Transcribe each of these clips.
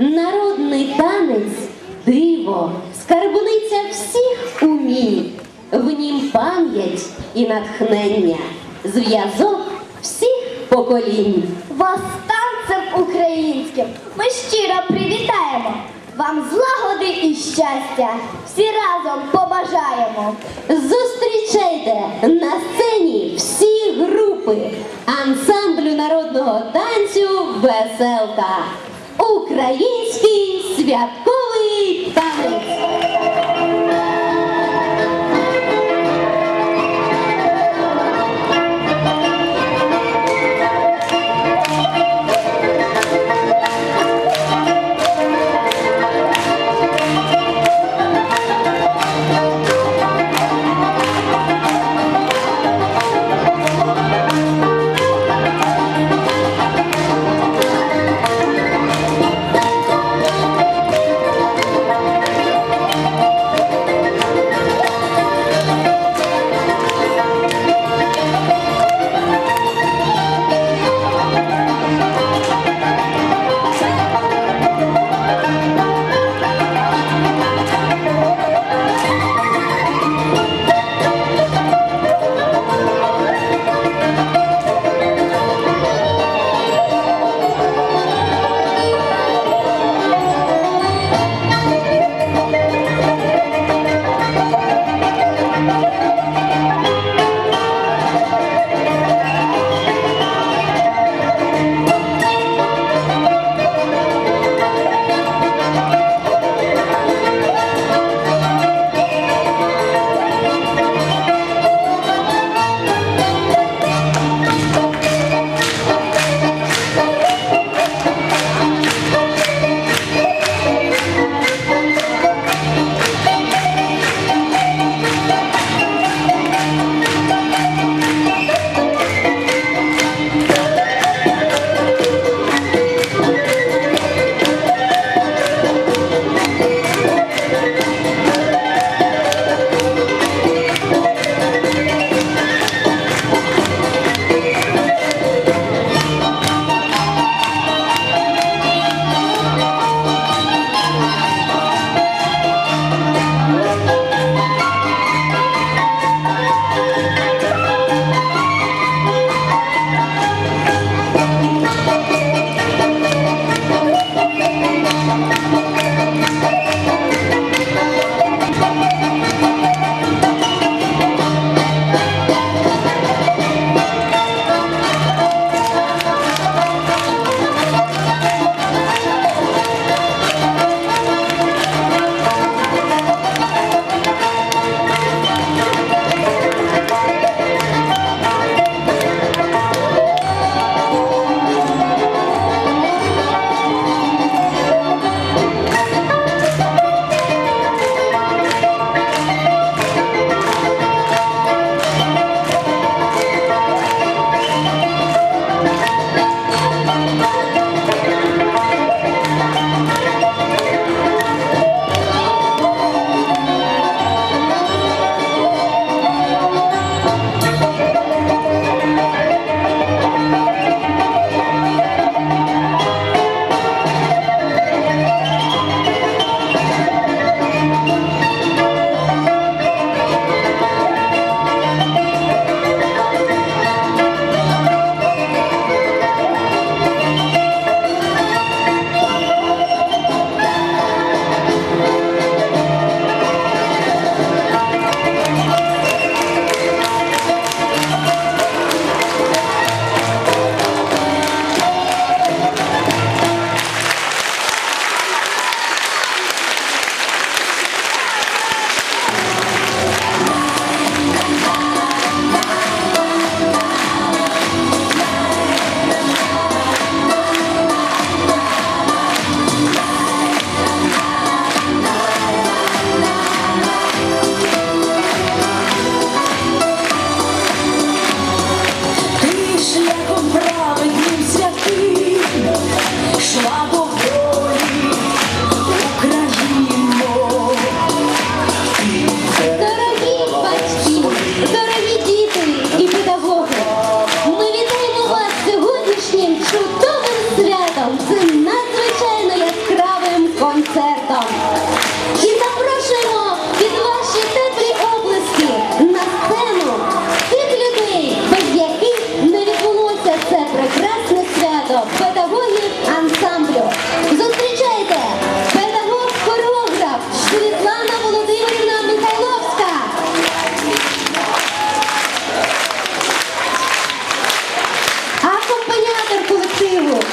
Народний танець диво, скарбниця всіх умінь, в нім пам'ять і натхнення, зв'язок всіх поколінь. Вас танцем українським ми щиро привітаємо. Вам злагоди і щастя всі разом побажаємо. Зустрічайте на сцені всі групи ансамблю народного танцю Веселка. Український святковий танець.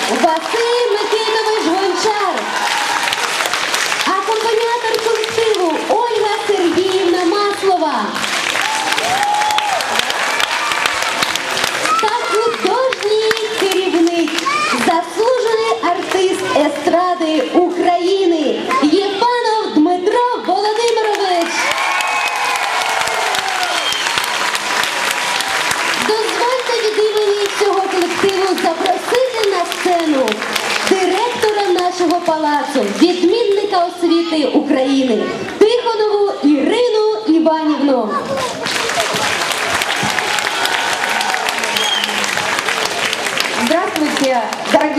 Василь Микитович Гончар, акомпаніатор колективу Ольга Сергіївна Маслова. Та художній керівник, заслужений артист эстрады. України.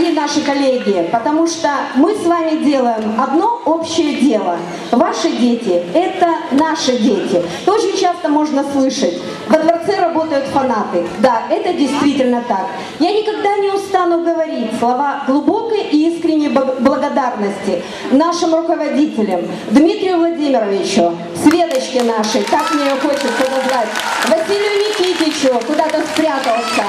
Дорогие наши коллеги, потому что мы с вами делаем одно общее дело. Ваши дети – это наши дети. И очень часто можно слышать, во дворце работают фанаты. Да, это действительно так. Я никогда не устану говорить слова глубокой и искренней благодарности нашим руководителям, Дмитрию Владимировичу, Светочке нашей, как мне ее хочется назвать, Василию Никитичу, куда-то спрятался,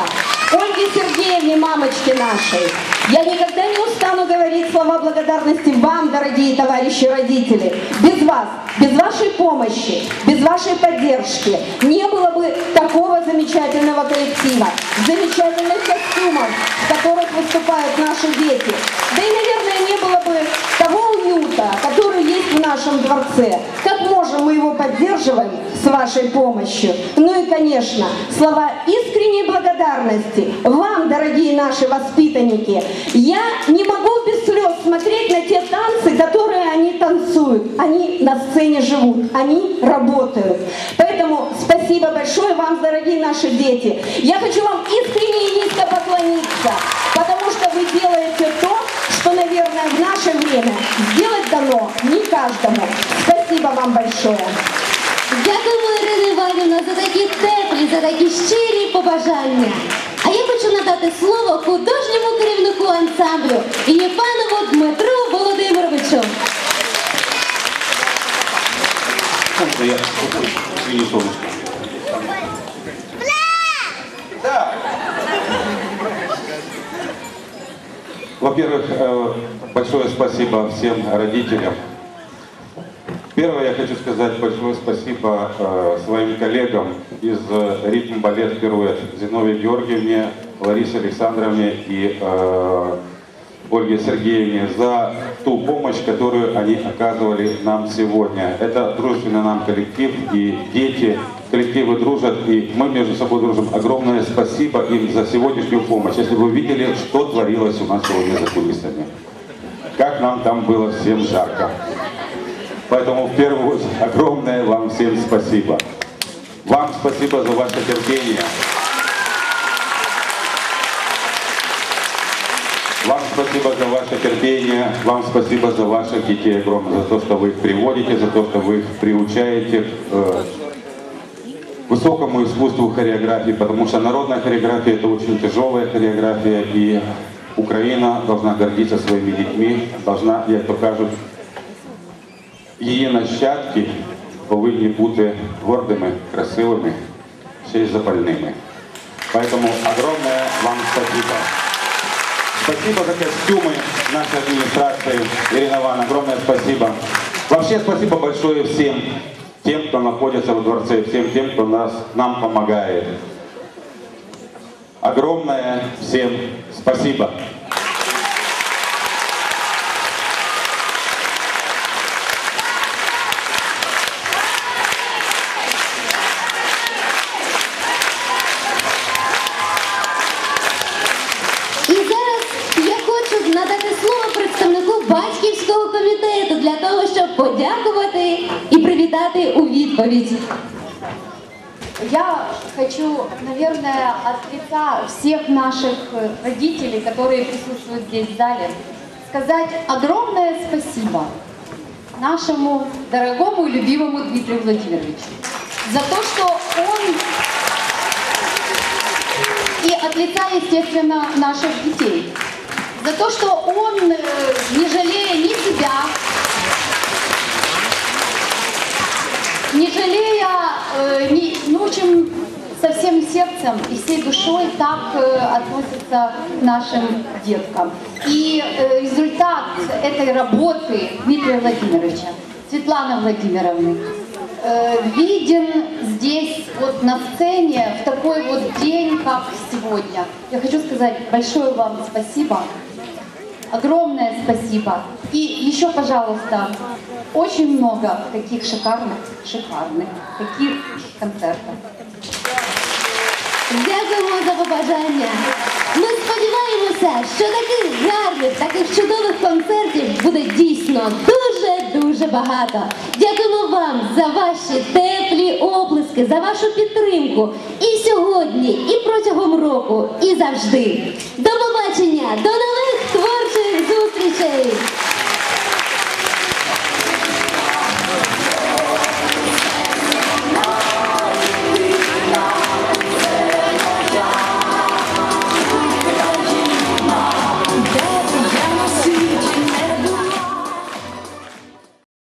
Ольге Сергеевне, мамочке нашей. Я никогда не устану говорить слова благодарности вам, дорогие товарищи родители. Без вас, без вашей помощи, без вашей поддержки не было бы такого замечательного коллектива, замечательных костюмов, в которых выступают наши дети. Да и, наверное, не было бы того уюта, который есть в нашем дворце. Как можем мы его поддерживаем с вашей помощью? Ну и, конечно, слова искренней благодарности вам, дорогие наши воспитанники. Я не могу без слез смотреть на те танцы, которые они танцуют. Они на сцене живут, они работают. Поэтому спасибо большое вам, дорогие наши дети. Я хочу вам искренне и низко поклониться, потому что вы делаете то, что, наверное, в наше время каждому. Спасибо вам большое. Дякуємо, Ірина Іванівна, за такі теплі, за такі щирі побажання. А я хочу надати слово художньому керівнику ансамблю Єфанову Дмитру Володимировичу. Солнце я извини, солнышко. Да. Во-первых, э, большое спасибо всем родителям. Первое, я хочу сказать большое спасибо э, своим коллегам из э, ритм балет «Пируэт» Зиновье Георгиевне, Ларисе Александровне и э, Ольге Сергеевне за ту помощь, которую они оказывали нам сегодня. Это дружественный нам коллектив, и дети, коллективы дружат, и мы между собой дружим. Огромное спасибо им за сегодняшнюю помощь. Если вы видели, что творилось у нас сегодня за кулисами. Как нам там было всем жарко. Поэтому в первую очередь огромное вам всем спасибо. Вам спасибо за ваше терпение. Вам спасибо за ваше терпение, вам спасибо за ваших детей огромное, за то, что вы их приводите, за то, что вы их приучаете к э, высокому искусству хореографии, потому что народная хореография это очень тяжелая хореография, и Украина должна гордиться своими детьми, должна, як то кажуть, її нащадки повинні бути гордими, красивими, ще й запальними. Поэтому огромное вам спасибо. Спасибо за костюмы нашей администрации. Ирина Ивановна, огромное спасибо. Вообще спасибо большое всем тем, кто находится во дворце, всем тем, кто нас, нам помогает. Огромное всем спасибо. подякувати і привітати у відповідь. Я хочу, наверное, от лица всех наших э, родителей, которые присутствуют здесь в зале, сказать огромное спасибо нашему дорогому и любимому Дмитрию Владимировичу за то, что он и от лица, естественно, наших детей, за то, что он, э, не жалея ни себя, не жалея, э, не, ну, общем, со всем сердцем и всей душой так э, относится к нашим деткам. И э, результат этой работы Дмитрия Владимировича, Светланы Владимировны, э, виден здесь, вот на сцене, в такой вот день, как сегодня. Я хочу сказать большое вам спасибо огромное спасибо. И еще, пожалуйста, очень много таких шикарных, шикарных, таких концертов. Дякуємо за побажання. Ми сподіваємося, що таких гарних, таких чудових концертів буде дійсно дуже-дуже багато. Дякуємо вам за ваші теплі оплески, за вашу підтримку і сьогодні, і протягом року, і завжди. До побачення, до нових 对